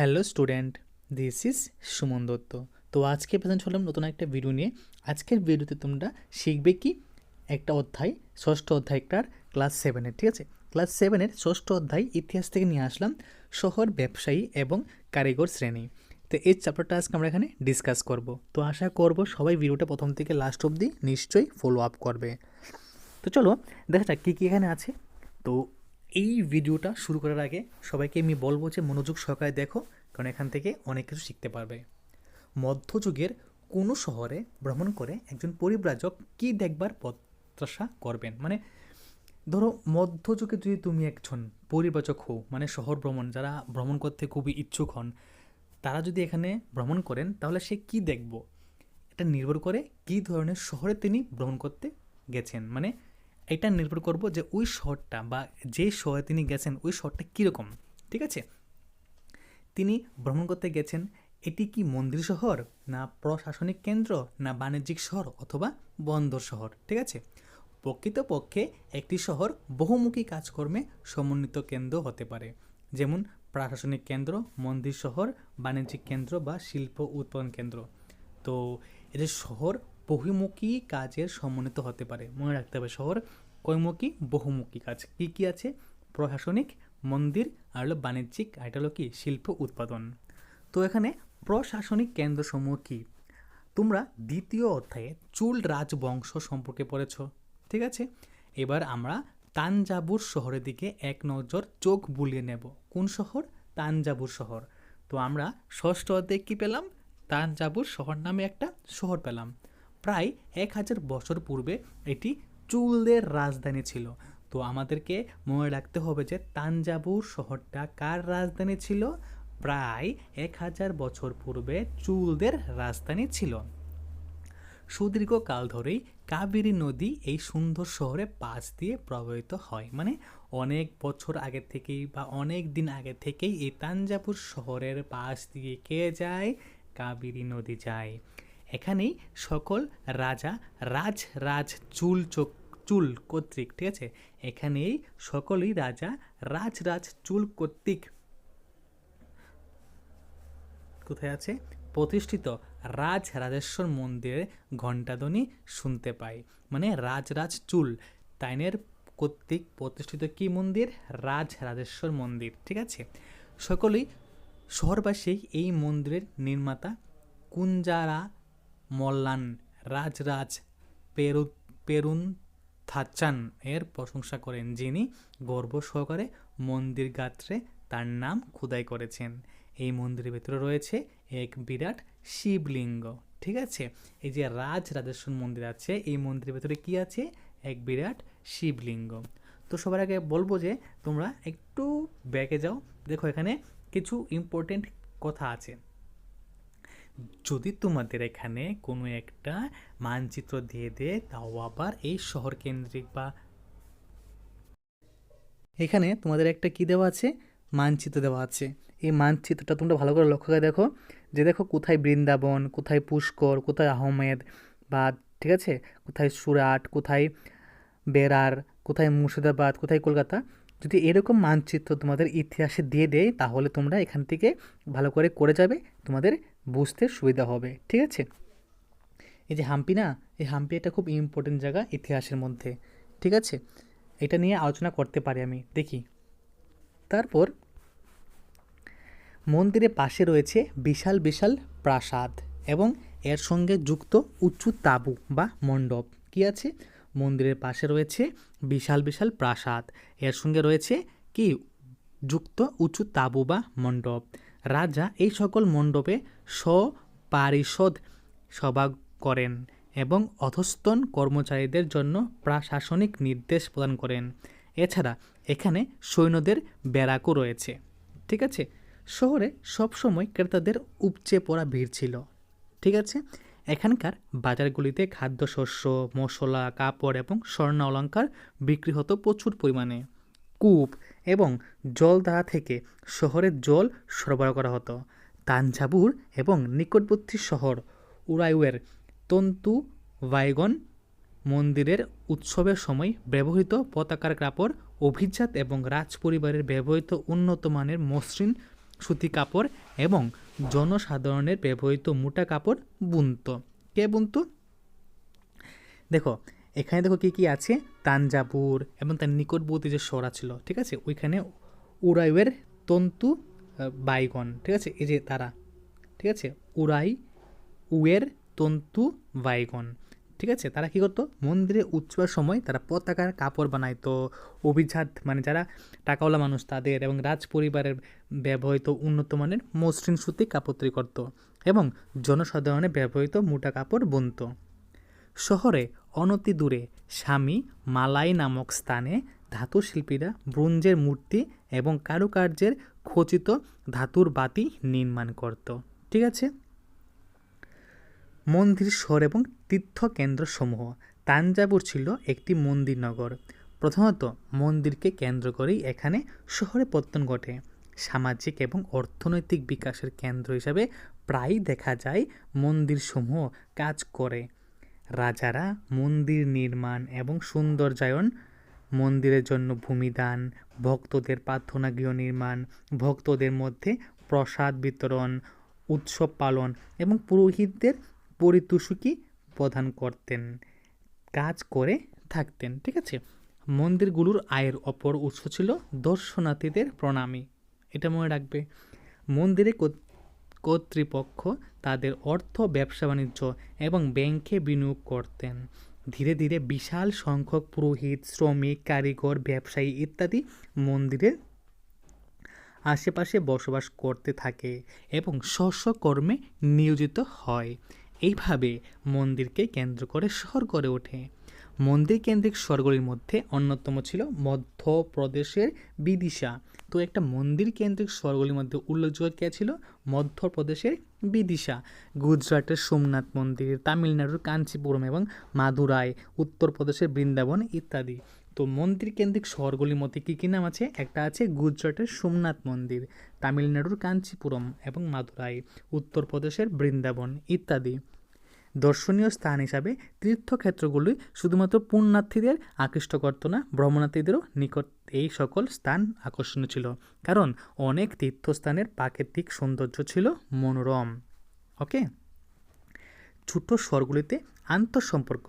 Hello student, this is Suman Dutta. তো আজকে present হলাম নতুন একটা ভিডিও নিয়ে। আজকের ভিডিওতে তোমরা শিখবে কি? একটা অধ্যায়, ষষ্ঠ অধ্যায়টার ক্লাস সেভেনের ঠিক আছে? ক্লাস সেভেনের ষষ্ঠ অধ্যায় ইতিহাস থেকে নিয়ে আসলাম শহর, ব্যবসায়ী এবং কারিগর শ্রেণি। তো এই চ্যাপ্টারটা আজকে আমরা এখানে ডিসকাস করব। তো আশা করব সবাই ভিডিওটা প্রথম থেকে লাস্ট অবধি নিশ্চয়ই ফলো আপ করবে। তো চলো, দেখা যাক কী কী এখানে আছে। তো এই ভিডিওটা শুরু করার আগে সবাইকে আমি বলব যে মনোযোগ সহকারে দেখো। কারণ এখান থেকে অনেক কিছু শিখতে পারবে। মধ্যযুগের কোনো শহরে ভ্রমণ করে একজন পরিব্রাজক কী দেখবার প্রত্যাশা করবেন? মানে ধরো মধ্যযুগে যদি তুমি একজন পরিব্রাজক হও মানে শহর ভ্রমণ, যারা ভ্রমণ করতে খুবই ইচ্ছুক হন, তারা যদি এখানে ভ্রমণ করেন, তাহলে সে কি দেখব? এটা নির্ভর করে কী ধরনের শহরে তিনি ভ্রমণ করতে গেছেন। মানে এটা নির্ভর করব যে ওই শহরটা বা যে শহরে তিনি গেছেন, ওই শহরটা কীরকম, ঠিক আছে? তিনি ভ্রমণ করতে গেছেন, এটি কি মন্দির শহর, না প্রশাসনিক কেন্দ্র, না বাণিজ্যিক শহর অথবা বন্দর শহর? ঠিক আছে? প্রকৃতপক্ষে একটি শহর বহুমুখী কাজকর্মে সমন্বিত কেন্দ্র হতে পারে, যেমন প্রশাসনিক কেন্দ্র, মন্দির শহর, বাণিজ্যিক কেন্দ্র বা শিল্প উৎপাদন কেন্দ্র। তো এদের শহর বহুমুখী কাজের সমন্বিত হতে পারে। মনে রাখতে হবে, শহর কয়মুখী, বহুমুখী কাজ। কী কী আছে? প্রশাসনিক মন্দির আর হলো বাণিজ্যিক আর এটা হলো কি শিল্প উৎপাদন। তো এখানে প্রশাসনিক কেন্দ্রসমূহ কী? তোমরা দ্বিতীয় অধ্যায়ে চুল রাজবংশ সম্পর্কে পড়েছ, ঠিক আছে? এবার আমরা তানজাবুর শহরের দিকে এক নজর চোখ বুলিয়ে নেব। কোন শহর? তানজাবুর শহর। তো আমরা ষষ্ঠ অধ্যায়ে কী পেলাম? তানজাবুর শহর নামে একটা শহর পেলাম। প্রায় এক হাজার বছর পূর্বে এটি চুলদের রাজধানী ছিল। তো আমাদেরকে মনে রাখতে হবে যে তাঞ্জাবুর শহরটা কার রাজধানী ছিল? প্রায় এক হাজার বছর পূর্বে চুলদের রাজধানী ছিল। সুদীর্ঘ কাল ধরেই কাবেরী নদী এই সুন্দর শহরে পাশ দিয়ে প্রবাহিত হয়। মানে অনেক বছর আগে থেকেই বা অনেক দিন আগে থেকেই এই তাঞ্জাবুর শহরের পাশ দিয়ে কে যায়? কাবেরী নদী যায়। এখানেই সকল রাজা রাজ রাজ চুল চোখ চুল কর্তৃক, ঠিক আছে? এখানেই সকলেই রাজা রাজ রাজ চুল কর্তৃক। কোথায় আছে? প্রতিষ্ঠিত রাজ রাজেশ্বর মন্দিরে ঘণ্টাধ্বনি শুনতে পাই। মানে রাজরাজ চুল। তাইনের কর্তৃক প্রতিষ্ঠিত কি মন্দির? রাজ রাজেশ্বর মন্দির, ঠিক আছে? সকলেই শহরবাসী এই মন্দিরের নির্মাতা কুঞ্জারা মল্লান রাজরাজ পেরু পেরুন থাচান এর প্রশংসা করেন যিনি গর্ব সহকারে মন্দির গাত্রে তার নাম খোদাই করেছেন। এই মন্দিরের ভেতরে রয়েছে এক বিরাট শিবলিঙ্গ, ঠিক আছে? এই যে রাজ রাজেশ্বর মন্দির আছে, এই মন্দিরের ভেতরে কি আছে? এক বিরাট শিবলিঙ্গ। তো সবার আগে বলব যে তোমরা একটু ব্যাকে যাও। দেখো এখানে কিছু ইম্পর্টেন্ট কথা আছে। যদি তোমাদের এখানে কোনো একটা মানচিত্র দিয়ে দেয়, তাও আবার এই শহর কেন্দ্রিক বা এখানে তোমাদের একটা কি দেওয়া আছে? মানচিত্র দেওয়া আছে। এই মানচিত্রটা তোমরা ভালো করে লক্ষ্য করে দেখো যে দেখো কোথায় বৃন্দাবন, কোথায় পুষ্কর, কোথায় আহমেদ বা ঠিক আছে? কোথায় সুরাট, কোথায় বেরার কোথায় মুর্শিদাবাদ, কোথায় কলকাতা। যদি এরকম মানচিত্র তোমাদের ইতিহাসে দিয়ে দেয়, তাহলে তোমরা এখান থেকে ভালো করে করে যাবে তোমাদের বুঝতে সুবিধা হবে, ঠিক আছে? এই যে হাম্পি না, এই হাম্পি একটা খুব ইম্পর্টেন্ট জায়গা ইতিহাসের মধ্যে, ঠিক আছে? এটা নিয়ে আলোচনা করতে পারি আমি, দেখি। তারপর, মন্দিরের পাশে রয়েছে বিশাল বিশাল প্রাসাদ এবং এর সঙ্গে যুক্ত উঁচু তাঁবু বা মণ্ডপ। কি আছে? মন্দিরের পাশে রয়েছে বিশাল বিশাল প্রাসাদ। এর সঙ্গে রয়েছে কি? যুক্ত উঁচু তাঁবু বা মণ্ডপ। রাজা এই সকল মণ্ডপে স্বপারিষদ সভা করেন এবং অধস্তন কর্মচারীদের জন্য প্রশাসনিক নির্দেশ প্রদান করেন। এছাড়া এখানে সৈন্যদের ব্যারাকও রয়েছে। ঠিক আছে? শহরে সবসময় ক্রেতাদের উপচে পড়া ভিড় ছিল। ঠিক আছে? এখানকার বাজারগুলিতে খাদ্যশস্য, মশলা, কাপড় এবং স্বর্ণ অলঙ্কার বিক্রি হতো প্রচুর পরিমাণে। কূপ এবং জলদাহা থেকে শহরের জল সরবরাহ করা হতো। তানজাবুর এবং নিকটবর্তী শহর উরাইওয়ের তন্তু বাইগন মন্দিরের উৎসবের সময় ব্যবহৃত পতাকার কাপড়, অভিজাত এবং রাজপরিবারের ব্যবহৃত উন্নত মানের মসৃণ সুতি কাপড় এবং জনসাধারণের ব্যবহৃত মোটা কাপড় বুনত। কে বুনত? দেখো, এখানে দেখো কি কি আছে? তানজাবুর এবং তার নিকটবর্তী যে সরা ছিল, ঠিক আছে? ওইখানে উরাইয়ের তন্তু বাইগন, ঠিক আছে? এই যে তারা, ঠিক আছে? উরাই উয়ের তন্তু, বাইগন, ঠিক আছে? তারা কি করতো? মন্দিরে উৎসবের সময় তারা পতাকার কাপড় বানাইতো, অভিজাত মানে যারা টাকাওয়ালা মানুষ তাদের এবং রাজ পরিবারের ব্যবহৃত উন্নত মানের মসৃণ সুতি কাপড় তৈরি করতো এবং জনসাধারণের ব্যবহৃত মোটা কাপড় বুনতো। শহরে অনতি দূরে স্বামী মালাই নামক স্থানে ধাতু শিল্পীরা ব্রোঞ্জের মূর্তি এবং কারুকার্যের খচিত ধাতুর বাতি নির্মাণ করত। ঠিক আছে? মন্দির স্বর এবং তীর্থকেন্দ্রসমূহ। তাঞ্জাবুর ছিল একটি মন্দির নগর প্রথমত মন্দিরকে কেন্দ্র করেই এখানে শহরে পত্তন ঘটে। সামাজিক এবং অর্থনৈতিক বিকাশের কেন্দ্র হিসাবে প্রায়ই দেখা যায় মন্দিরসমূহ কাজ করে। রাজারা মন্দির নির্মাণ এবং সৌন্দর্যায়ন, মন্দিরের জন্য ভূমিদান, ভক্তদের প্রার্থনা গৃহ নির্মাণ, ভক্তদের মধ্যে প্রসাদ বিতরণ, উৎসব পালন এবং পুরোহিতদের পরিতোষিকী প্রদান করতেন, কাজ করে থাকতেন, ঠিক আছে? মন্দিরগুলোর আয়ের অপর উৎস ছিল দর্শনার্থীদের প্রণামী। এটা মনে রাখবে, মন্দিরে কর্তৃপক্ষ তাদের অর্থ, ব্যবসা বাণিজ্য এবং ব্যাংকে বিনিয়োগ করতেন। ধীরে ধীরে বিশাল সংখ্যক পুরোহিত, শ্রমিক, কারিগর, ব্যবসায়ী ইত্যাদি মন্দিরের আশেপাশে বসবাস করতে থাকে এবং স্ব কর্মে নিয়োজিত হয়। এইভাবে মন্দিরকে কেন্দ্র করে শহর গড়ে ওঠে। মন্দির কেন্দ্রিক শহরগুলির মধ্যে অন্যতম ছিল মধ্যপ্রদেশের বিদিশা। তো একটা মন্দির কেন্দ্রিক শহরগুলির মধ্যে উল্লেখযোগ্য কে ছিল? মধ্যপ্রদেশের বিদিশা। গুজরাটের সোমনাথ মন্দির, তামিলনাড়ুর কাঞ্চিপুরম এবং মাদুরাই, উত্তরপ্রদেশের বৃন্দাবন ইত্যাদি। তো মন্দির কেন্দ্রিক শহরগুলির মধ্যে কী কী নাম আছে? একটা আছে গুজরাটের সোমনাথ মন্দির, তামিলনাড়ুর কাঞ্চিপুরম এবং মাদুরাই, উত্তরপ্রদেশের বৃন্দাবন ইত্যাদি। দর্শনীয় স্থান হিসাবে তীর্থক্ষেত্রগুলি শুধুমাত্র পুণ্যার্থীদের আকৃষ্ট করত না, ভ্রমণার্থীদেরও নিকট এই সকল স্থান আকর্ষণীয় ছিল। কারণ অনেক তীর্থস্থানের প্রাকৃতিক সৌন্দর্য ছিল মনোরম। ওকে? ছোট শহরগুলিতে আন্তঃসম্পর্ক।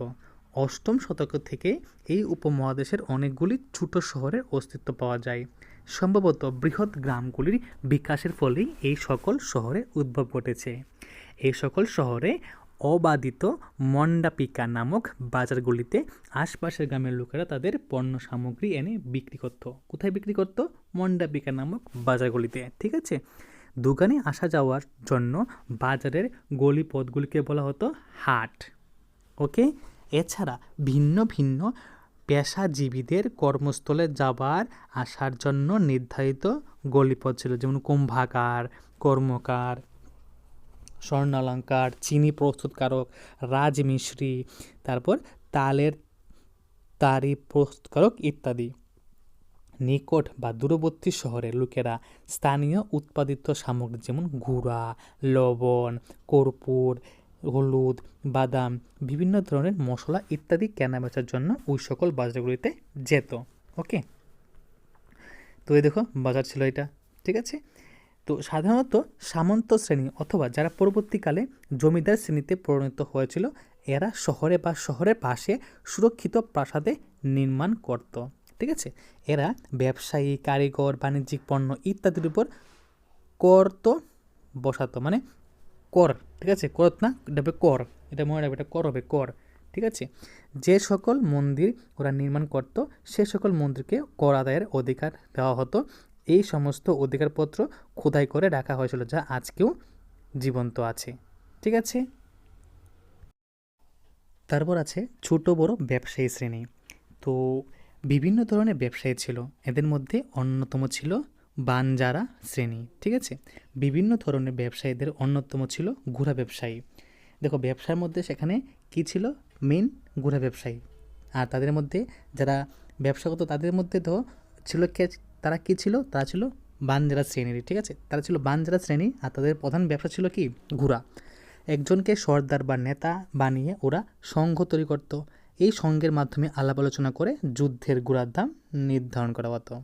অষ্টম শতক থেকে এই উপমহাদেশের অনেকগুলি ছোট শহরের অস্তিত্ব পাওয়া যায়। সম্ভবত বৃহৎ গ্রামগুলির বিকাশের ফলেই এই সকল শহরে উদ্ভব ঘটেছে। এই সকল শহরে অবাধিত মন্ডাপিকা নামক বাজারগুলিতে আশপাশের গ্রামের লোকেরা তাদের পণ্য সামগ্রী এনে বিক্রি করত। কোথায় বিক্রি করত? মন্ডাপিকা নামক বাজারগুলিতে, ঠিক আছে? দোকানে আসা যাওয়ার জন্য বাজারের গলি পথগুলিকে বলা হতো হাট, ওকে? এছাড়া ভিন্ন ভিন্ন পেশাজীবীদের কর্মস্থলে যাবার আসার জন্য নির্ধারিত গলিপথ ছিল, যেমন কুম্ভাকার কর্মকার স্বর্ণালঙ্কার, চিনি প্রস্তুতকারক, রাজমিস্ত্রি, তারপর তালের তারি প্রস্তুতকারক ইত্যাদি। নিকট বা দূরবর্তী শহরের লোকেরা স্থানীয় উৎপাদিত সামগ্রী যেমন গুঁড়া, লবণ, কর্পূর, হলুদ, বাদাম, বিভিন্ন ধরনের মশলা ইত্যাদি কেনাবেচার জন্য ওই সকল বাজারগুলিতে যেত। ওকে? তো এই দেখো, বাজার ছিল এটা, ঠিক আছে? তো সাধারণত সামন্ত শ্রেণি অথবা যারা পরবর্তীকালে জমিদার শ্রেণীতে পরিণত হয়েছিল, এরা শহরে বা শহরের পাশে সুরক্ষিত প্রাসাদে নির্মাণ করত। ঠিক আছে? এরা ব্যবসায়ী, কারিগর, বাণিজ্যিক পণ্য ইত্যাদির উপর কর তো বসাতো মানে কর। ঠিক আছে? করত না এটা হবে কর। এটা মনে রাখবে, এটা কর হবে, কর। ঠিক আছে? যে সকল মন্দির ওরা নির্মাণ করত, সে সকল মন্দিরকে কর আদায়ের অধিকার দেওয়া হতো। এই সমস্ত অধিকারপত্র খোদাই করে রাখা হয়েছিল যা আজকেও জীবন্ত আছে। ঠিক আছে? তারপর আছে ছোট বড় ব্যবসায়ী শ্রেণি। তো বিভিন্ন ধরনের ব্যবসায়ী ছিল। এদের মধ্যে অন্যতম ছিল বানজারা শ্রেণি। ঠিক আছে? বিভিন্ন ধরনের ব্যবসায়ীদের অন্যতম ছিল ঘোড়া ব্যবসায়ী। দেখো, ব্যবসার মধ্যে সেখানে কি ছিল? মেন ঘোড়া ব্যবসায়ী। আর তাদের মধ্যে যারা ব্যবসা করতো তাদের মধ্যে তো ছিল তারা কি ছিল? তারা ছিল বানজারা শ্রেণির ঠিক আছে? তারা ছিল বানজারা শ্রেণি, আর তাদের প্রধান ব্যবসা ছিল কি? ঘোড়া। একজনকে সর্দার বা নেতা বানিয়ে ওরা সংঘ তৈরি করতো। এই সংঘের মাধ্যমে আলাপ আলোচনা করে যুদ্ধের গুড়ার দাম নির্ধারণ করা হতো।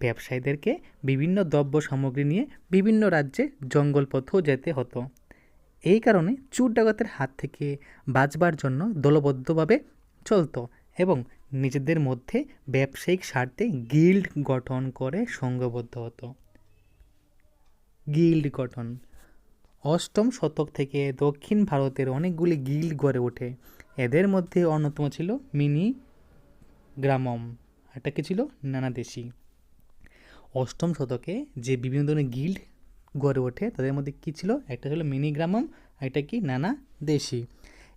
ব্যবসায়ীদেরকে বিভিন্ন দ্রব্য সামগ্রী নিয়ে বিভিন্ন রাজ্যে জঙ্গল জঙ্গলপথেও যেতে হতো। এই কারণে চুর ডাকাতের হাত থেকে বাঁচবার জন্য দলবদ্ধভাবে চলতো এবং নিজেদের মধ্যে ব্যবসায়িক স্বার্থে গিল্ড গঠন করে সংঘবদ্ধ হতো। গিল্ড গঠন। অষ্টম শতক থেকে দক্ষিণ ভারতের অনেকগুলি গিল্ড গড়ে ওঠে। এদের মধ্যে অন্যতম ছিল মিনি গ্রামম এটা কি ছিল? নানাদেশি অষ্টম শতকে যে বিভিন্ন ধরনের গিল্ড গড়ে ওঠে, তাদের মধ্যে কী ছিল? একটা ছিল মিনি গ্রামম একটা কি? নানা দেশি।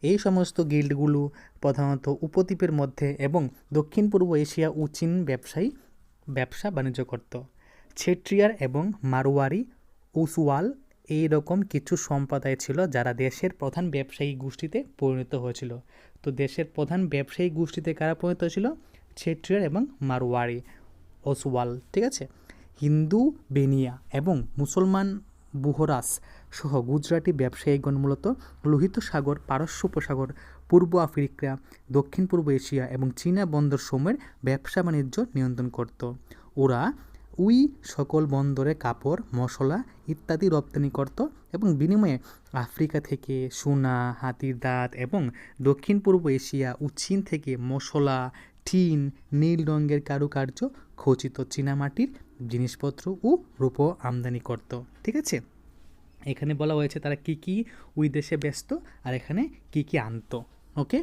এই সমস্ত গিল্ডগুলো প্রধানত উপদ্বীপের মধ্যে এবং দক্ষিণ পূর্ব এশিয়া ও চীন ব্যবসায়ী ব্যবসা বাণিজ্য করত। ছেট্রিয়ার এবং মারোয়ারি উসওয়াল এই রকম কিছু সম্প্রদায় ছিল যারা দেশের প্রধান ব্যবসায়ী গোষ্ঠীতে পরিণত হয়েছিল। তো দেশের প্রধান ব্যবসায়ী গোষ্ঠীতে কারা পরিণত হয়েছিল? ছেট্রিয়ার এবং মারোয়ারি ওসওয়াল ঠিক আছে? হিন্দু, বেনিয়া এবং মুসলমান বুহরাস সহ গুজরাটি ব্যবসায়ীগণ মূলত লোহিত সাগর, পারস্য উপসাগর, পূর্ব আফ্রিকা, দক্ষিণ পূর্ব এশিয়া এবং চীনা বন্দর সময়ের ব্যবসা বাণিজ্য নিয়ন্ত্রণ করত। ওরা উই সকল বন্দরে কাপড়, মশলা ইত্যাদি রপ্তানি করত এবং বিনিময়ে আফ্রিকা থেকে সোনা, হাতির দাঁত এবং দক্ষিণ পূর্ব এশিয়া ও চীন থেকে মশলা টিন নীল রঙের কারুকার্য খচিত চীনামাটির জিনিসপত্র ও রূপো আমদানি করত, ঠিক আছে? এখানে বলা হয়েছে তারা কি কি ওই দেশে ব্যস্ত আর এখানে কি কি আনতো, ওকে?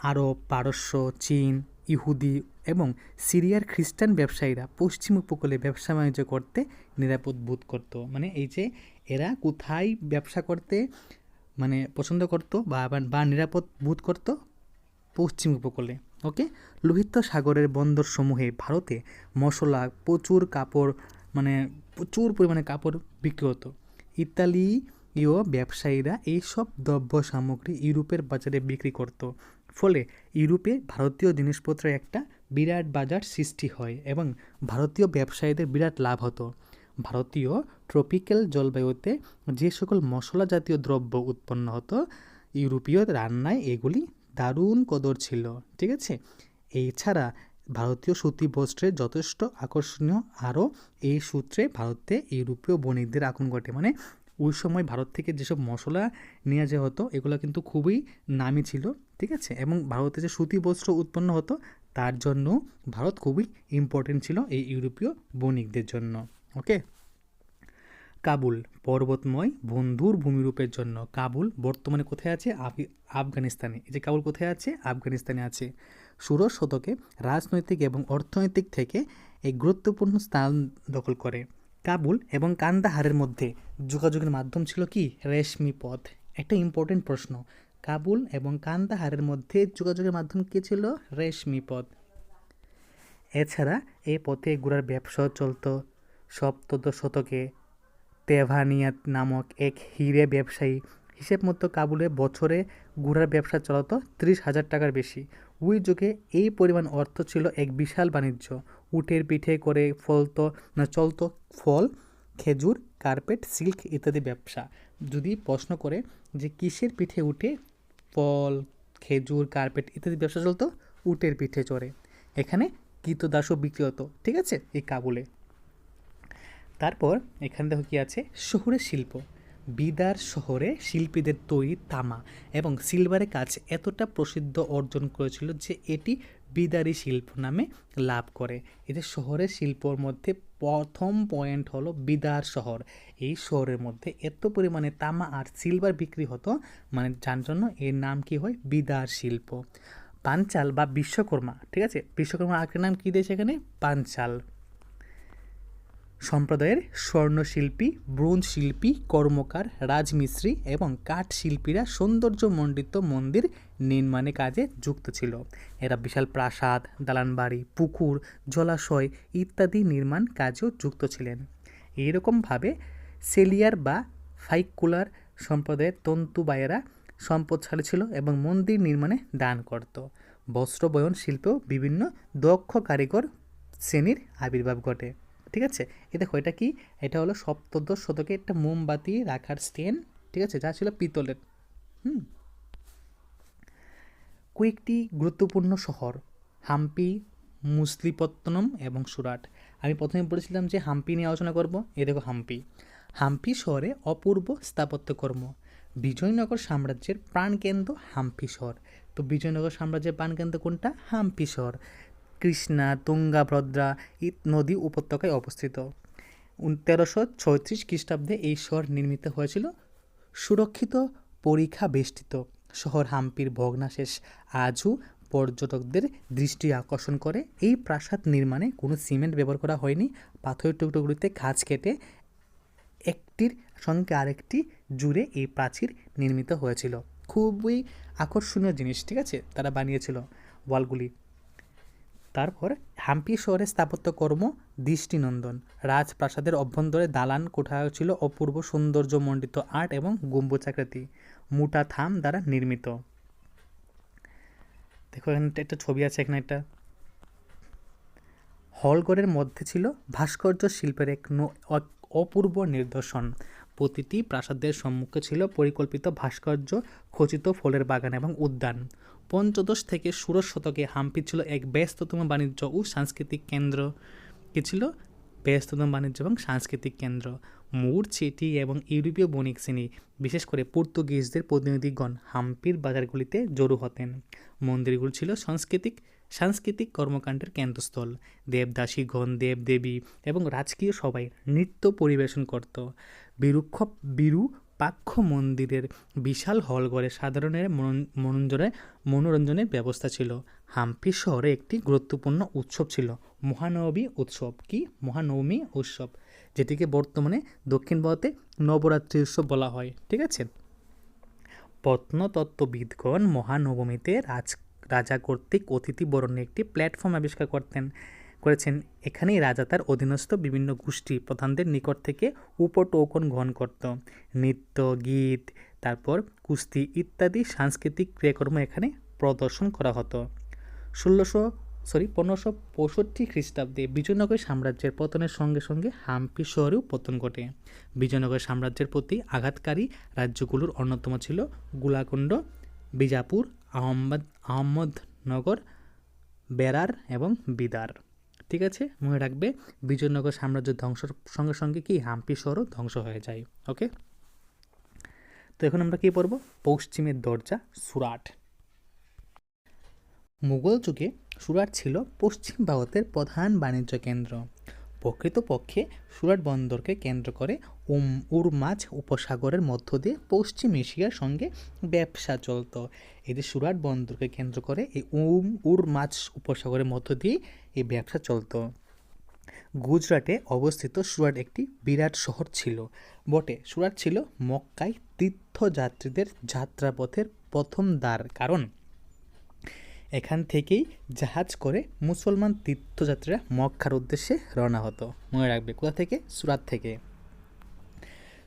আরব, পারস্য, চীন, ইহুদি এবং সিরিয়ার খ্রিস্টান ব্যবসায়ীরা পশ্চিম উপকূলে ব্যবসা বাণিজ্য করতে নিরাপদ বোধ করত। মানে এই যে এরা কোথায় ব্যবসা করতে মানে পছন্দ করতো বা বা নিরাপদ বোধ করত পশ্চিম উপকূলে। ওকে লোহিত সাগরের বন্দর সমূহে ভারতে মশলা প্রচুর কাপড় মানে প্রচুর পরিমাণে কাপড় বিক্রি হতো। ইতালীয় ব্যবসায়ীরা এইসব দ্রব্য সামগ্রী ইউরোপের বাজারে বিক্রি করত। ফলে ইউরোপে ভারতীয় জিনিসপত্রের একটা বিরাট বাজার সৃষ্টি হয় এবং ভারতীয় ব্যবসায়ীদের বিরাট লাভ হতো। ভারতীয় ট্রপিক্যাল জলবায়ুতে যে সকল মশলা জাতীয় দ্রব্য উৎপন্ন হতো, ইউরোপীয় রান্নায় এগুলি দারুণ কদর ছিল, ঠিক আছে? এছাড়া ভারতীয় সুতি বস্ত্রের যথেষ্ট আকর্ষণীয়, আরও এই সূত্রে ভারতে ইউরোপীয় বণিকদের আগমন ঘটে। মানে ওই সময় ভারত থেকে যেসব মশলা নিয়ে যাওয়া হতো, এগুলো কিন্তু খুবই নামি ছিল, ঠিক আছে? এবং ভারতে যে সুতি বস্ত্র উৎপন্ন হতো, তার জন্য ভারত খুবই ইম্পর্টেন্ট ছিল এই ইউরোপীয় বণিকদের জন্য ওকে কাবুল পর্বতময় বন্ধুর ভূমিরূপের জন্য। কাবুল বর্তমানে কোথায় আছে? আফগানিস্তানে। এই যে কাবুল কোথায় আছে? আফগানিস্তানে আছে। ষোড়শ শতকে রাজনৈতিক এবং অর্থনৈতিক থেকে এই গুরুত্বপূর্ণ স্থান দখল করে। কাবুল এবং কান্দাহারের মধ্যে যোগাযোগের মাধ্যম ছিল কি? রেশমি পথ। একটা ইম্পর্টেন্ট প্রশ্ন। কাবুল এবং কান্দাহারের মধ্যে যোগাযোগের মাধ্যম কী ছিল? রেশমি পথ। এছাড়া এই পথে ঘোড়ার ব্যবসা চলত। সপ্তদশ শতকে তেভানিয়া নামক এক হিরে ব্যবসায়ী হিসেব মতো কাবুলে বছরে ঘোড়ার ব্যবসা চালাতো ত্রিশ হাজার টাকার বেশি। ওই যুগে এই পরিমাণ অর্থ ছিল এক বিশাল বাণিজ্য। উটের পিঠে করে ফলতো না চলতো ফল, খেজুর, কার্পেট, সিল্ক ইত্যাদি ব্যবসা। যদি প্রশ্ন করে যে কিসের পিঠে উঠে ফল, খেজুর, কার্পেট ইত্যাদি ব্যবসা চলতো? উটের পিঠে চড়ে। এখানে কীতদাসও বিক্রি হতো, ঠিক আছে? এই কাবুলে। তারপর এখানে দেখো কি আছে? শহুরে শিল্প। বিদার শহরে শিল্পীদের তৈরি তামা এবং সিলভারের কাজ এতটা প্রসিদ্ধ অর্জন করেছিল যে এটি বিদারি শিল্প নামে লাভ করে। এদের শহরের শিল্পর মধ্যে প্রথম পয়েন্ট হলো বিদার শহর। এই শহরের মধ্যে এত পরিমাণে তামা আর সিলভার বিক্রি হতো মানে যার জন্য এর নাম কি হয়? বিদার শিল্প। পাঞ্চাল বা বিশ্বকর্মা, ঠিক আছে? বিশ্বকর্মা আরেকটা নাম কী দিয়েছে এখানে? পাঞ্চাল সম্প্রদায়ের স্বর্ণশিল্পী ব্রোঞ্জ শিল্পী কর্মকার, রাজমিস্ত্রি এবং কাঠ শিল্পীরা সৌন্দর্যমণ্ডিত মন্দির নির্মাণে কাজে যুক্ত ছিল। এরা বিশাল প্রাসাদ, দালানবাড়ি, পুকুর, জলাশয় ইত্যাদি নির্মাণ কাজেও যুক্ত ছিলেন। এইরকমভাবে সেলিয়ার বা ফাইকুলার সম্প্রদায়ের তন্তুবায়েরা সম্পদশালী ছিল এবং মন্দির নির্মাণে দান করত। বস্ত্র বয়ন শিল্পেও বিভিন্ন দক্ষ কারিগর শ্রেণির আবির্ভাব ঘটে। ঠিক আছে? এ দেখো, এটা কি? এটা হলো সপ্তদশ শতকে একটা মোমবাতি রাখার স্টেন, ঠিক আছে? যা ছিল পিতলের, হুম? কয়েকটি গুরুত্বপূর্ণ শহর, হাম্পি, মুসলিপত্তনম এবং সুরাট। আমি প্রথমে বলেছিলাম যে হাম্পি নিয়ে আলোচনা করব এ দেখো হাম্পি। হাম্পি শহরে অপূর্ব স্থাপত্যকর্ম। বিজয়নগর সাম্রাজ্যের প্রাণকেন্দ্র হাম্পি শহর। তো বিজয়নগর সাম্রাজ্যের প্রাণকেন্দ্র কোনটা? হাম্পি শহর। কৃষ্ণা তুঙ্গা ভদ্রা ই নদী উপত্যকায় অবস্থিত। তেরোশো ছয়ত্রিশ খ্রিস্টাব্দে এই শহর নির্মিত হয়েছিল। সুরক্ষিত পরীক্ষা বেষ্টিত শহর হাম্পির ভগ্নাশেষ আজও পর্যটকদের দৃষ্টি আকর্ষণ করে। এই প্রাসাদ নির্মাণে কোনো সিমেন্ট ব্যবহার করা হয়নি। পাথরের টুকরোগুলিতে গাছ কেটে একটির সঙ্গে আরেকটি জুড়ে এই প্রাচীর নির্মিত হয়েছিল। খুবই আকর্ষণীয় জিনিস, ঠিক আছে? তারা বানিয়েছিল ওয়ালগুলি। তারপর হাম্পি শহরের স্থাপত্যকর্ম দৃষ্টিনন্দন। রাজপ্রাসাদের অভ্যন্তরে দালান কোঠা ছিল অপূর্ব সৌন্দর্যমণ্ডিত আর্ট এবং গম্বুজাকৃতি, মোটা থাম দ্বারা নির্মিত। দেখো এখানে একটা ছবি আছে, এখানে একটা। হলঘরের মধ্যে ছিল ভাস্কর্য শিল্পের এক অপূর্ব নিদর্শন। প্রতিটি প্রাসাদের সম্মুখে ছিল পরিকল্পিত ভাস্কর্য, খচিত ফলের বাগান এবং উদ্যান। পঞ্চদশ থেকে ষোড়শ শতকে হাম্পি ছিল এক ব্যস্ততম বাণিজ্য ও সাংস্কৃতিক কেন্দ্র। কি ছিল? ব্যস্ততম বাণিজ্য এবং সাংস্কৃতিক কেন্দ্র। মুর, চিটি এবং ইউরোপীয় বণিক শ্রেণি, বিশেষ করে পর্তুগিজদের প্রতিনিধিগণ হাম্পির বাজারগুলিতে জড়ো হতেন। মন্দিরগুলো ছিল সাংস্কৃতিক সাংস্কৃতিক কর্মকাণ্ডের কেন্দ্রস্থল। দেবদাসীগণ দেবদেবী এবং রাজকীয় সবাই নৃত্য পরিবেশন করত। বিরুক্ষ বিরূপাক্ষ মন্দিরের বিশাল হলঘরে সাধারণের মনোরঞ্জনের মনোরঞ্জনের ব্যবস্থা ছিল। হাম্পি শহরে একটি গুরুত্বপূর্ণ উৎসব ছিল, মহানবমী উৎসব কি? মহানবমী উৎসব, যেটিকে বর্তমানে দক্ষিণ ভারতে নবরাত্রি উৎসব বলা হয়, ঠিক আছে? প্রত্নতত্ত্ববিদগণ মহানবমীতে রাজ, রাজা কর্তৃক অতিথি বরণে একটি প্ল্যাটফর্ম আবিষ্কার করতেন। করেছেন। এখানেই রাজা তার অধীনস্থ বিভিন্ন গোষ্ঠী প্রধানদের নিকট থেকে উপটোকন গ্রহণ করত। নৃত্য, গীত, তারপর কুস্তি ইত্যাদি সাংস্কৃতিক ক্রিয়াকর্ম এখানে প্রদর্শন করা হতো। ষোলোশো সরি পনেরোশো পঁয়ষট্টি খ্রিস্টাব্দে বিজয়নগর সাম্রাজ্যের পতনের সঙ্গে সঙ্গে হাম্পি শহরেও পতন ঘটে। বিজয়নগর সাম্রাজ্যের প্রতি আঘাতকারী রাজ্যগুলোর অন্যতম ছিল গুলাকুণ্ড, বিজাপুর, আহম্মদ, আহম্মদনগর, বেরার এবং বিদার। ঠিক আছে? মনে রাখবে, বিজয়নগর সাম্রাজ্য ধ্বংসর সঙ্গে সঙ্গে কি হাম্পি শহরও ধ্বংস হয়ে যায় ওকে তো এখন আমরা কী পড়ব? পশ্চিমের দরজা, সুরাট। মুঘল যুগে সুরাট ছিল পশ্চিম ভারতের প্রধান বাণিজ্য কেন্দ্র। প্রকৃতপক্ষে সুরাট বন্দরকে কেন্দ্র করে উম উরমাঝ উপসাগরের মধ্য দিয়ে পশ্চিম এশিয়ার সঙ্গে ব্যবসা চলত। এই যে সুরাট বন্দরকে কেন্দ্র করে এই উম উরমাঝ উপসাগরের মধ্য দিয়ে এই ব্যবসা চলত। গুজরাটে অবস্থিত সুরাট একটি বিরাট শহর ছিল। বটে। সুরাট ছিল মক্কায় তীর্থযাত্রীদের যাত্রাপথের প্রথম দ্বার। কারণ এখান থেকেই জাহাজ করে মুসলমান তীর্থযাত্রীরা মক্কার উদ্দেশ্যে রওনা হতো। মনে রাখবে, কোথা থেকে? সুরাট থেকে।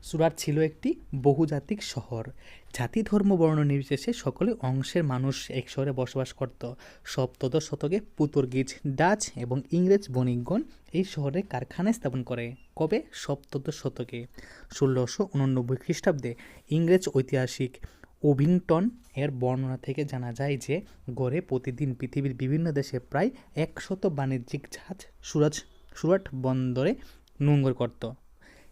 সুরাট ছিল একটি বহুজাতিক শহর। জাতি, ধর্ম, বর্ণ নির্বিশেষে সকলে অংশের মানুষ এক শহরে বসবাস করত। সপ্তদশ শতকে পুতুর্গিজ ডাচ এবং ইংরেজ বণিকগণ এই শহরে কারখানা স্থাপন করে। কবে? সপ্তদশ শতকে। ষোলোশো উননব্বই খ্রিস্টাব্দে ইংরেজ ঐতিহাসিক ওভিংটন এর বর্ণনা থেকে জানা যায় যে, গড়ে প্রতিদিন পৃথিবীর বিভিন্ন দেশে প্রায় একশত বাণিজ্যিক জাহাজ সুরাজ, সুরাট বন্দরে নোঙ্গর করত।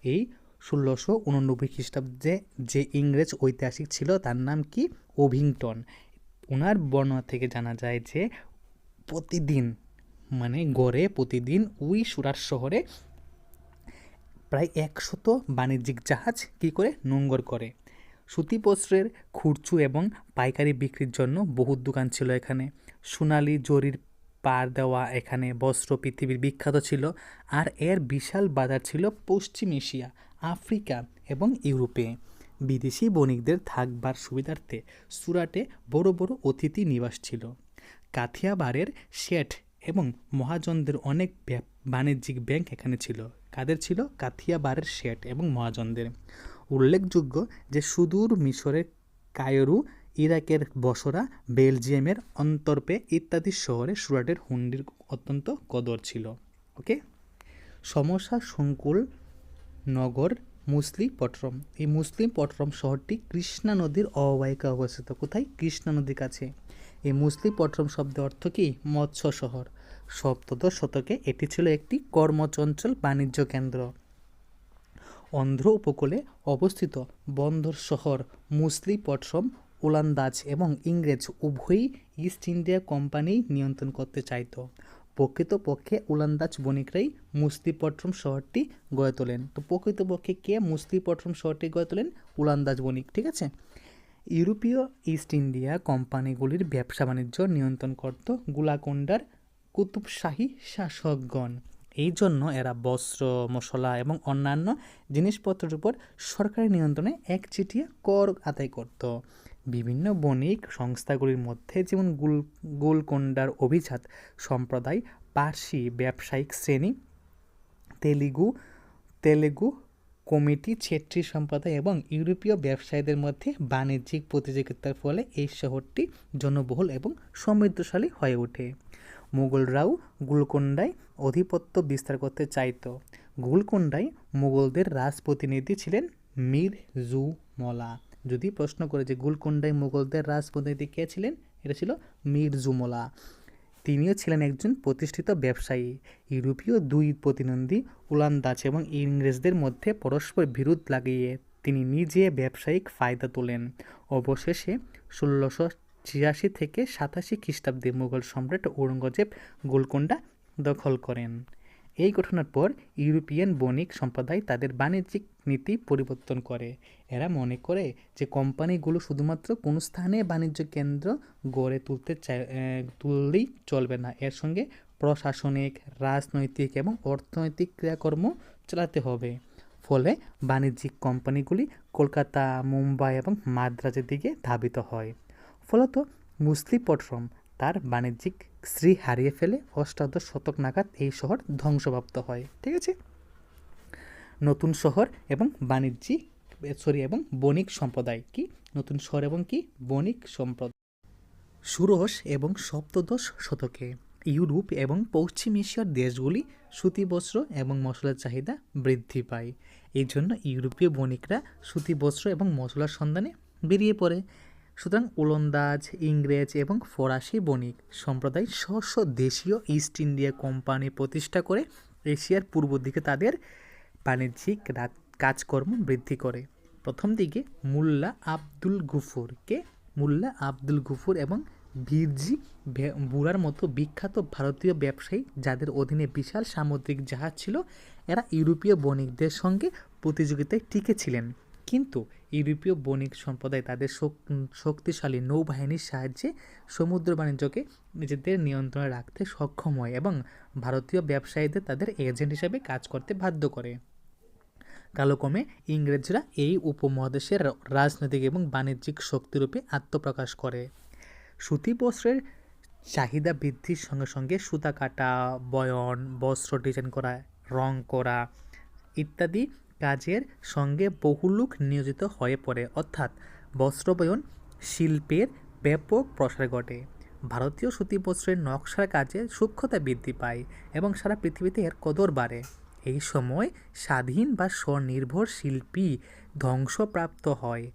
এই ষোলোশো উননব্বই খ্রিস্টাব্দে যে ইংরেজ ঐতিহাসিক ছিল, তার নাম কি? ওভিংটন। ওনার বর্ণনা থেকে জানা যায় যে, প্রতিদিন মানে গড়ে প্রতিদিন ওই সুরাট শহরে প্রায় একশত বাণিজ্যিক জাহাজ কী করে নোঙ্গর করে? সুতিবস্ত্রের খুরচু এবং পাইকারি বিক্রির জন্য বহু দোকান ছিল এখানে। সোনালি জরির পার দেওয়া এখানে বস্ত্র পৃথিবীর বিখ্যাত ছিল আর এর বিশাল বাজার ছিল পশ্চিম এশিয়া, আফ্রিকা এবং ইউরোপে। বিদেশি বণিকদের থাকবার সুবিধার্থে সুরাটে বড় বড় অতিথি নিবাস ছিল। কাথিয়াবাড়ের শেঠ এবং মহাজনদের অনেক বাণিজ্যিক ব্যাংক এখানে ছিল। কাদের ছিল? কাথিয়াবাড়ের শেঠ এবং মহাজনদের। উল্লেখযোগ্য যে সুদূর মিশরের কায়রু, ইরাকের বসরা, বেলজিয়ামের অন্তর্পে ইত্যাদি শহরে সুরাটের হুন্ডির অত্যন্ত কদর ছিল। ওকে সমস্যা সংকুল নগর মুসলিপট্টম এই মুসলিমপট্টম শহরটি কৃষ্ণা নদীর অববাহিকায় অবস্থিত। কোথায়? কৃষ্ণা নদীর কাছে। এই মুসলিপট্টম শব্দের অর্থ কি? মৎস্য শহর। সপ্তদশ শতকে এটি ছিল একটি কর্মচঞ্চল বাণিজ্য কেন্দ্র। অন্ধ্র উপকূলে অবস্থিত বন্দর শহর মুসলিপট্টম ওলন্দাজ এবং ইংরেজ উভয়ই ইস্ট ইন্ডিয়া কোম্পানি নিয়ন্ত্রণ করতে চাইতো। প্রকৃতপক্ষে ওলন্দাজ বণিকরাই মুসলিপট্টম শহরটি গড়ে তোলেন। তো প্রকৃতপক্ষে কে মুসলিপট্টম শহরটি গড়ে তোলেন? ওলন্দাজ বণিক, ঠিক আছে? ইউরোপীয় ইস্ট ইন্ডিয়া কোম্পানিগুলির ব্যবসা বাণিজ্য নিয়ন্ত্রণ করত গুলাকোন্ডার কুতুবশাহী শাসকগণ। এই জন্য এরা বস্ত্র, মশলা এবং অন্যান্য জিনিসপত্রের উপর সরকারি নিয়ন্ত্রণে একচেটিয়া কর আদায় করত। বিভিন্ন বণিক সংস্থাগুলির মধ্যে যেমন গুল, গোলকোন্ডার অভিজাত সম্প্রদায়, পার্সি ব্যবসায়িক শ্রেণি, তেলুগু, তেলেগু কমিটি, ছেত্রী সম্প্রদায় এবং ইউরোপীয় ব্যবসায়ীদের মধ্যে বাণিজ্যিক প্রতিযোগিতার ফলে এই শহরটি জনবহুল এবং সমৃদ্ধশালী হয়ে ওঠে। মুঘলরাও গোলকোন্ডায় আধিপত্য বিস্তার করতে চাইত। গোলকোন্ডায় মুঘলদের রাজপ্রতিনিধি ছিলেন মীর জুমলা। যদি প্রশ্ন করে যে গোলকোন্ডায় মুঘলদের রাজপ্রতিনিধি কে ছিলেন, এটা ছিল মীর জুমলা। তিনিও ছিলেন একজন প্রতিষ্ঠিত ব্যবসায়ী। ইউরোপীয় দুই প্রতিদ্বন্দ্বী ওলন্দাজ এবং ইংরেজদের মধ্যে পরস্পর বিরোধ লাগিয়ে তিনি নিজে ব্যবসায়িক ফায়দা তোলেন। অবশেষে ষোলোশো ছিয়াশি থেকে সাতাশি খ্রিস্টাব্দে মুঘল সম্রাট ঔরঙ্গজেব গোলকোন্ডা দখল করেন। এই ঘটনার পর ইউরোপিয়ান বণিক সম্প্রদায় তাদের বাণিজ্যিক নীতি পরিবর্তন করে। এরা মনে করে যে কোম্পানিগুলো শুধুমাত্র কোনো স্থানে বাণিজ্য কেন্দ্র গড়ে তুলতে তুললেই চলবে না। এর সঙ্গে প্রশাসনিক, রাজনৈতিক এবং অর্থনৈতিক ক্রিয়াকর্ম চালাতে হবে। ফলে বাণিজ্যিক কোম্পানিগুলি কলকাতা, মুম্বাই এবং মাদ্রাজের দিকে ধাবিত হয়। ফলত মুসলিপট্টম তার বাণিজ্যিক শ্রী হারিয়ে ফেলে অষ্টাদশ শতক নাগাদ এই শহর ধ্বংসপ্রাপ্ত হয়, ঠিক আছে? নতুন শহর এবং বাণিজ্যিক সরি এবং বণিক সম্প্রদায়, কি? নতুন শহর এবং কি? বণিক সম্প্রদায়। ষোড়শ এবং সপ্তদশ শতকে ইউরোপ এবং পশ্চিম এশিয়ার দেশগুলি সুতি বস্ত্র এবং মশলার চাহিদা বৃদ্ধি পায়। এই জন্য ইউরোপীয় বণিকরা সুতি বস্ত্র এবং মশলার সন্ধানে বেরিয়ে পড়ে। সুতরাং ওলন্দাজ ইংরেজ এবং ফরাসি বণিক সম্প্রদায় স্ব দেশীয় ইস্ট ইন্ডিয়া কোম্পানি প্রতিষ্ঠা করে এশিয়ার পূর্ব দিকে তাদের বাণিজ্যিক কাজকর্ম বৃদ্ধি করে। প্রথম দিকে মুল্লা আব্দুল গুফুরকে, মুল্লা আব্দুল গুফুর এবং ভিরজি বুড়ার মতো বিখ্যাত ভারতীয় ব্যবসায়ী যাদের অধীনে বিশাল সামুদ্রিক জাহাজ ছিল, এরা ইউরোপীয় বণিকদের সঙ্গে প্রতিযোগিতায় টিকে ছিলেন। কিন্তু ইউরোপীয় বণিক সম্প্রদায় তাদের শক্তিশালী নৌবাহিনীর সাহায্যে সমুদ্র বাণিজ্যকে নিজেদের নিয়ন্ত্রণে রাখতে সক্ষম হয় এবং ভারতীয় ব্যবসায়ীদের তাদের এজেন্ট হিসাবে কাজ করতে বাধ্য করে। কালক্রমে ইংরেজরা এই উপমহাদেশের রাজনৈতিক এবং বাণিজ্যিক শক্তিরূপে আত্মপ্রকাশ করে। সুতি বস্ত্রের চাহিদা বৃদ্ধির সঙ্গে সঙ্গে সুতা কাটা, বয়ন, বস্ত্র ডিজাইন করা, রং করা ইত্যাদি কাজের সঙ্গে বহু লোক নিয়োজিত হয়ে পড়ে। অর্থাৎ বস্ত্রবয়ন শিল্পের ব্যাপক প্রসার ঘটে। ভারতীয় সুতি বস্ত্রের নকশার কাজে সূক্ষ্মতা বৃদ্ধি পায় এবং সারা পৃথিবীতে এর কদর বাড়ে। এই সময় স্বাধীন বা স্বনির্ভর শিল্পী ধ্বংসপ্রাপ্ত হয়।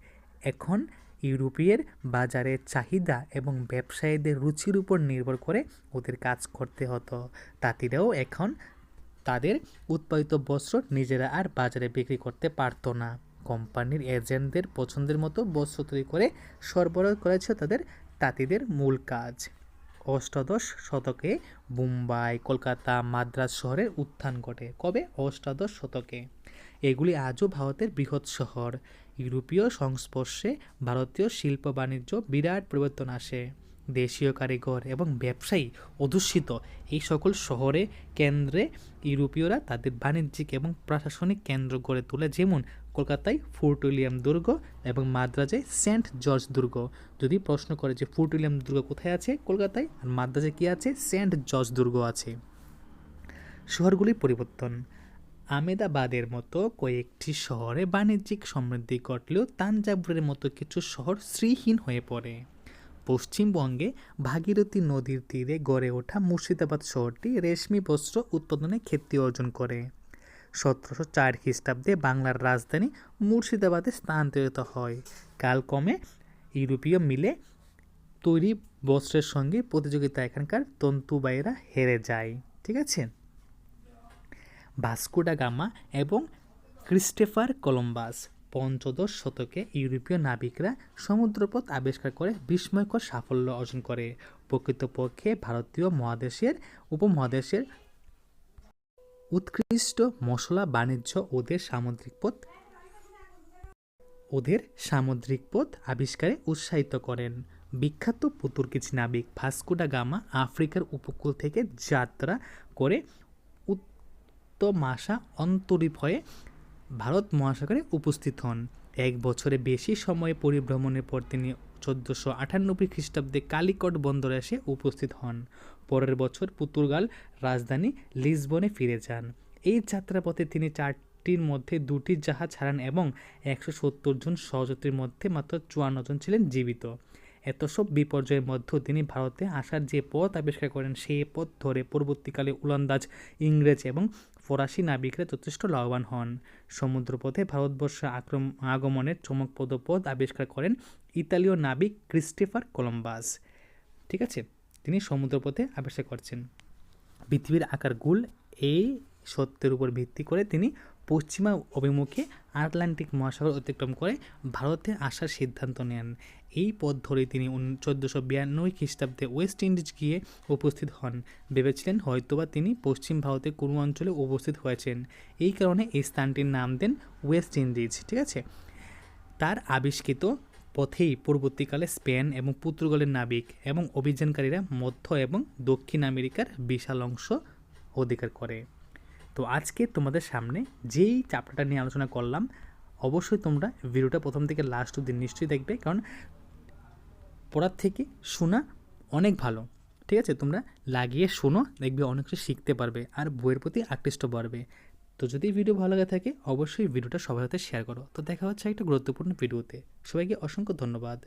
এখন ইউরোপীয়ের বাজারের চাহিদা এবং ব্যবসায়ীদের রুচির উপর নির্ভর করে ওদের কাজ করতে হতো। তাঁতিরাও এখন তাদের উৎপাদিত বস্ত্র নিজেরা আর বাজারে বিক্রি করতে পারতো না। কোম্পানির এজেন্টদের পছন্দের মতো বস্ত্র তৈরি করে সরবরাহ করেছে তাদের তাঁতিদের মূল কাজ। অষ্টাদশ শতকে মুম্বাই, কলকাতা, মাদ্রাজ শহরের উত্থান ঘটে। কবে? অষ্টাদশ শতকে। এগুলি আজও ভারতের বৃহৎ শহর। ইউরোপীয় সংস্পর্শে ভারতীয় শিল্প বাণিজ্য বিরাট পরিবর্তন আসে। দেশীয় কারিগর এবং ব্যবসায়ী অধ্যুষিত। এই সকল শহরে কেন্দ্রে ইউরোপীয়রা তাদের বাণিজ্যিক এবং প্রশাসনিক কেন্দ্র গড়ে তোলে, যেমন কলকাতায় ফোর্ট উইলিয়াম দুর্গ এবং মাদ্রাজে সেন্ট জর্জ দুর্গ। যদি প্রশ্ন করে যে ফোর্ট উইলিয়াম দুর্গ কোথায় আছে কলকাতায়, আর মাদ্রাজে কী আছে? সেন্ট জর্জ দুর্গ আছে। শহরগুলির পরিবর্তন। আমেদাবাদের মতো কয়েকটি শহরে বাণিজ্যিক সমৃদ্ধি ঘটলেও তাঞ্জাবুরের মতো কিছু শহর শ্রীহীন হয়ে পড়ে। পশ্চিমবঙ্গে ভাগীরথী নদীর তীরে গড়ে ওঠা মুর্শিদাবাদ শহরটি রেশমি বস্ত্র উৎপাদনে খ্যাতি অর্জন করে। সতেরোশো চার খ্রিস্টাব্দে বাংলার রাজধানী মুর্শিদাবাদে স্থানান্তরিত হয়। কালক্রমে ইউরোপীয় মিলে তৈরি বস্ত্রের সঙ্গে প্রতিযোগিতা এখানকার তন্তুবাইরা হেরে যায়, ঠিক আছে? ভাস্কোডা গামা এবং ক্রিস্টেফার কলম্বাস পঞ্চদশ শতকে ইউরোপীয় নাবিকরা সমুদ্রপথ আবিষ্কার করে বিস্ময়কর সাফল্য অর্জন করে। প্রকৃতপক্ষে ভারতীয় মহাদেশের, উপমহাদেশের উৎকৃষ্ট মশলা, বাণিজ্য ওদের সামুদ্রিক পথ, ওদের সামুদ্রিক পথ আবিষ্কারে উৎসাহিত করেন। বিখ্যাত পর্তুগিজ নাবিক ভাস্কোডা গামা আফ্রিকার উপকূল থেকে যাত্রা করে উত্তমাশা অন্তরীপ হয়ে ভারত মহাসাগরে উপস্থিত হন। এক বছরে বেশি সময় পরিভ্রমণের পর তিনি চোদ্দোশো আটানব্বই খ্রিস্টাব্দে কালিকট বন্দরে এসে উপস্থিত হন। পরের বছর পর্তুগাল রাজধানী লিসবনে ফিরে যান। এই যাত্রাপথে তিনি চারটির মধ্যে দুটি জাহাজ হারান এবং একশো সত্তর জন সহযাত্রীর মধ্যে মাত্র চুয়ান্ন জন ছিলেন জীবিত। এত সব বিপর্যয়ের মধ্যেও তিনি ভারতে আসার যে পথ আবিষ্কার করেন সেই পথ ধরে পরবর্তীকালে উলন্দাজ, ইংরেজ এবং ফরাসি নাবিকরা যথেষ্ট লাভবান হন। সমুদ্রপথে ভারতবর্ষে আক্রম, আগমনের চমকপ্রদ পথ আবিষ্কার করেন ইতালীয় নাবিক ক্রিস্টেফার কলম্বাস। ঠিক আছে? তিনি সমুদ্রপথে আবিষ্কার করছেন। পৃথিবীর আকার গুল এই সত্যের উপর ভিত্তি করে তিনি পশ্চিমা অভিমুখে আটলান্টিক মহাসাগর অতিক্রম করে ভারতে আসার সিদ্ধান্ত নেন। এই পথ ধরে তিনি চোদ্দোশো বিরানব্বই খ্রিস্টাব্দে ওয়েস্ট ইন্ডিজ গিয়ে উপস্থিত হন। ভেবেছিলেন হয়তোবা তিনি পশ্চিম ভারতের কোনো অঞ্চলে উপস্থিত হয়েছেন। এই কারণে এই স্থানটির নাম দেন ওয়েস্ট ইন্ডিজ, ঠিক আছে? তার আবিষ্কৃত পথেই পরবর্তীকালে স্পেন এবং পর্তুগালের নাবিক এবং অভিযানকারীরা মধ্য এবং দক্ষিণ আমেরিকার বিশাল অংশ অধিকার করে। তো আজকে তোমাদের সামনে যেই চ্যাপ্টারটা নিয়ে আলোচনা করলাম, অবশ্যই তোমরা ভিডিওটা প্রথম থেকে লাস্ট অব্দি নিশ্চয়ই দেখবে, কারণ পড়ার থেকে শোনা অনেক ভালো, ঠিক আছে? তোমরা লাগিয়ে শোনো, দেখবে অনেক কিছু শিখতে পারবে আর বইয়ের প্রতি আকৃষ্ট বাড়বে। তো যদি ভিডিও ভালো লাগে থাকে, অবশ্যই ভিডিওটা সবার সাথে শেয়ার করো। তো দেখা হচ্ছে একটা গুরুত্বপূর্ণ ভিডিওতে। সবাইকে অসংখ্য ধন্যবাদ।